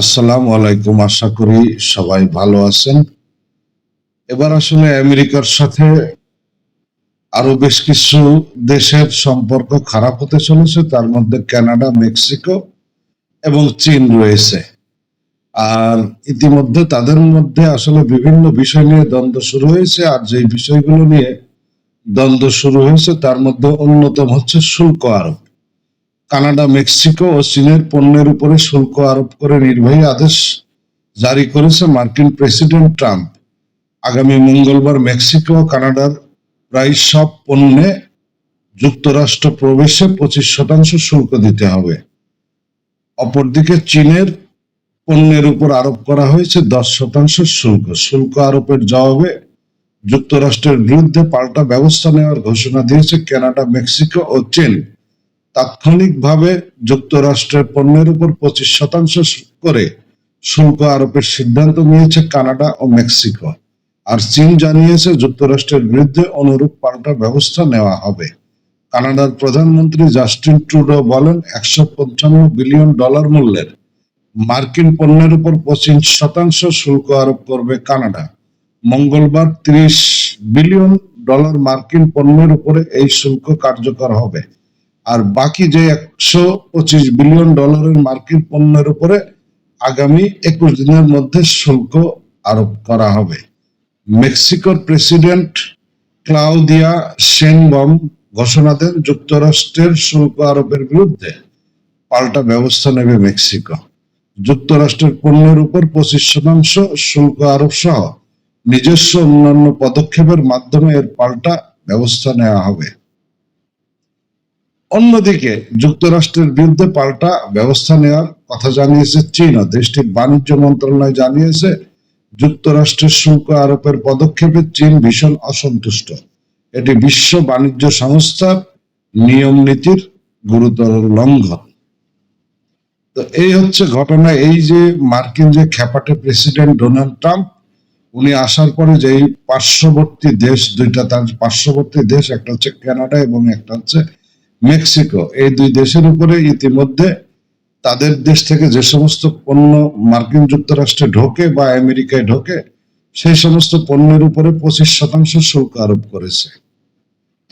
আসসালামু আলাইকুম, আশা করি সবাই ভালো আছেন। এবার আসলে আমেরিকার সাথে আরও বেশ কিছু দেশের সম্পর্ক খারাপ হতে চলেছে, তার মধ্যে কানাডা, মেক্সিকো এবং চীন রয়েছে। আর ইতিমধ্যে তাদের মধ্যে আসলে বিভিন্ন বিষয় নিয়ে দ্বন্দ্ব শুরু হয়েছে, আর যে বিষয়গুলো নিয়ে দ্বন্দ্ব শুরু হয়েছে, তার মধ্যে অন্যতম হচ্ছে শুল্ক আরোপ। কানাডা, মেক্সিকো ও চীনের পণ্যের উপরে শুল্ক আরোপ করে নির্বাহী আদেশ জারি করেছে মার্কিন প্রেসিডেন্ট ট্রাম্প। আগামী মঙ্গলবার মেক্সিকো ও কানাডার প্রায় সব পণ্যে যুক্তরাষ্ট্র প্রবেশে পঁচিশ শতাংশ শুল্ক দিতে হবে। অপরদিকে চীনের পণ্যের উপর আরোপ করা হয়েছে দশ শতাংশ শুল্ক। শুল্ক আরোপের জবাবে যুক্তরাষ্ট্রের বিরুদ্ধে পাল্টা ব্যবস্থা নেওয়ার ঘোষণা দিয়েছে কানাডা, মেক্সিকো ও চীন। তাৎক্ষণিকভাবে যুক্তরাষ্ট্রের পণ্যের উপর পঁচিশ শতাংশ করে শুল্ক আরোপের সিদ্ধান্ত নিয়েছে কানাডা ও মেক্সিকো। আর চীন জানিয়েছে যুক্তরাষ্ট্রের বিরুদ্ধে অনুরূপ পাল্টা ব্যবস্থা নেওয়া হবে। কানাডার প্রধানমন্ত্রী জাস্টিন ট্রুডো বলেন, একশো পঞ্চান্ন বিলিয়ন ডলার মূল্যের মার্কিন পণ্যের উপর পঁচিশ শতাংশ শুল্ক আরোপ করবে কানাডা। মঙ্গলবার ত্রিশ বিলিয়ন ডলার মার্কিন পণ্যের উপরে এই শুল্ক কার্যকর হবে। আর বাকি যে একশো পঁচিশ বিলিয়ন ডলারের মার্কিন পণ্যের উপরে আগামী একুশ দিনের মধ্যে শুল্ক আরোপ করা হবে। মেক্সিকোর প্রেসিডেন্ট ক্লাউদিয়া শেনবম ঘোষণা দেন, যুক্তরাষ্ট্রের শুল্ক আরোপের বিরুদ্ধে পাল্টা ব্যবস্থা নেবে মেক্সিকো। যুক্তরাষ্ট্রের পণ্যের উপর পঁচিশ শতাংশ শুল্ক আরোপ সহ নিজস্ব অন্যান্য পদক্ষেপের মাধ্যমে এর পাল্টা ব্যবস্থা নেওয়া হবে। অন্যদিকে যুক্তরাষ্ট্রের বিরুদ্ধে পাল্টা ব্যবস্থা নেওয়ার কথা জানিয়েছে চীনও দেশটির বাণিজ্য মন্ত্রণালয় জানিয়েছে, যুক্তরাষ্ট্রের শুল্ক আরোপের পদক্ষেপে চীন ভীষণ অসন্তুষ্ট। এটি বিশ্ব বাণিজ্য সংস্থার নিয়ম নীতির গুরুতর লঙ্ঘন। তো এই হচ্ছে ঘটনা। এই যে মার্কিন যে খ্যাপাটে প্রেসিডেন্ট ডোনাল্ড ট্রাম্প, উনি আসার পরে যে পার্শ্ববর্তী দেশ, দুইটা তার পার্শ্ববর্তী দেশ, একটা হচ্ছে কানাডা এবং একটা হচ্ছে মেক্সিকো, এই দুই দেশের উপরে ইতিমধ্যে তাদের দেশ থেকে যে সমস্ত পণ্য মার্কিন যুক্তরাষ্ট্রে ঢোকে বা আমেরিকায় ঢোকে, সেই সমস্ত পণ্যের উপরে পঁচিশ শতাংশ শুল্ক আরোপ করেছে।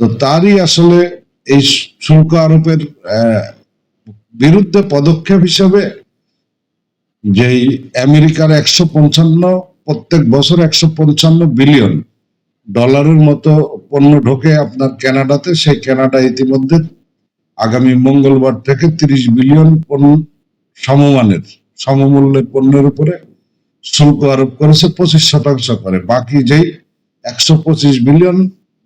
তো তারই আসলে এই শুল্ক আরোপের বিরুদ্ধে পদক্ষেপ হিসেবে যেই আমেরিকার একশো পঞ্চান্ন, প্রত্যেক বছর একশো পঞ্চান্ন বিলিয়ন ডলারের মতো পণ্য ঢোকে আপনার কেনাডাতে, সেই কানাডা ইতিমধ্যে আগামী মঙ্গলবার থেকে তিরিশ বিলিয়ন পণ্য সমমানের, সমমূল্যের পণ্যের উপরে শুল্ক আরোপ করেছে, পঁচিশ শতাংশ করে। বাকি যেই একশো পঁচিশ বিলিয়ন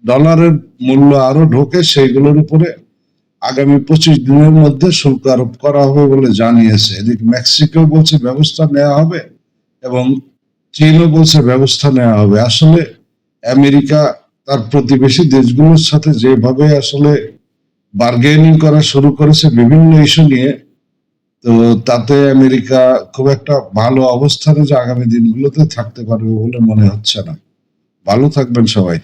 ডলারের মূল্য আরও ঢোকে, সেইগুলোর উপরে আগামী পঁচিশ দিনের মধ্যে শুল্ক আরোপ করা হবে বলে জানিয়েছে। এদিকে মেক্সিকো বলছে ব্যবস্থা নেওয়া হবে এবং চীনও বলছে ব্যবস্থা নেওয়া হবে। আসলে আমেরিকা তার প্রতিবেশী দেশগুলোর সাথে যেভাবে আসলে বার্গেনিং করা শুরু করেছে বিভিন্ন ইস্যু নিয়ে, তো তাতে আমেরিকা খুব একটা ভালো অবস্থানে যে আগামী দিনগুলোতে থাকতে পারবে বলে মনে হচ্ছে না। ভালো থাকবেন সবাই।